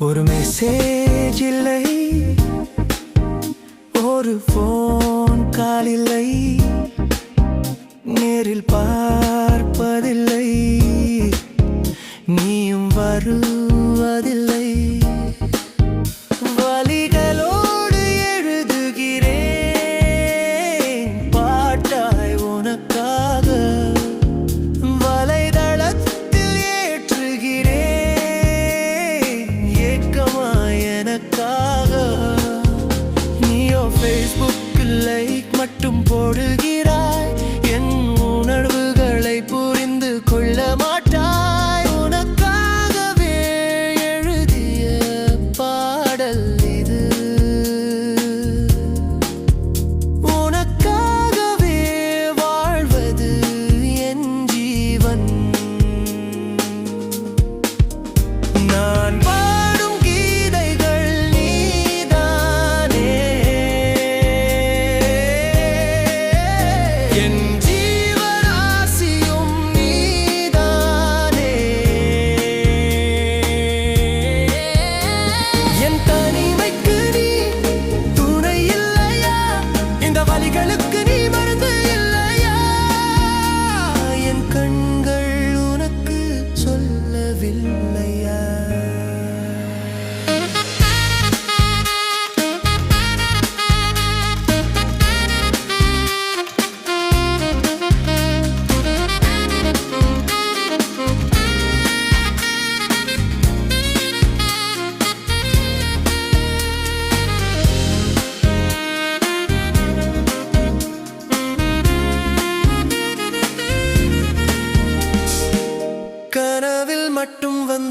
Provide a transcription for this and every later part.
ஒரு மெசேஜ் இல்லை. ஒரு ஃபோன் கால் இல்லை. மட்டும் போடுகிறேன்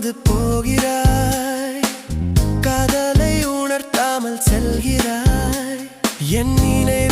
கடந்து போகிறாய். காதலை உணர்த்தாமல் செல்கிறாய். என் நினை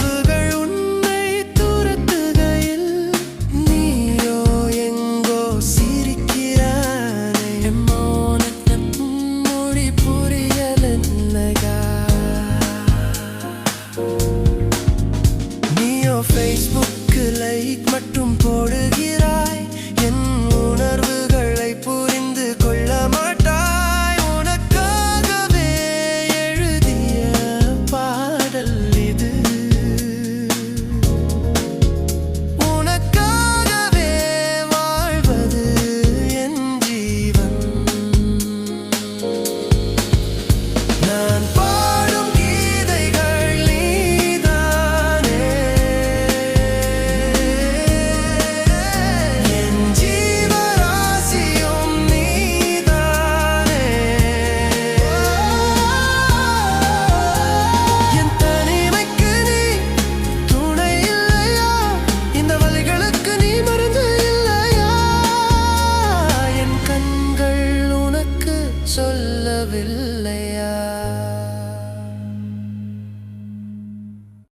சொல்லவில்லை.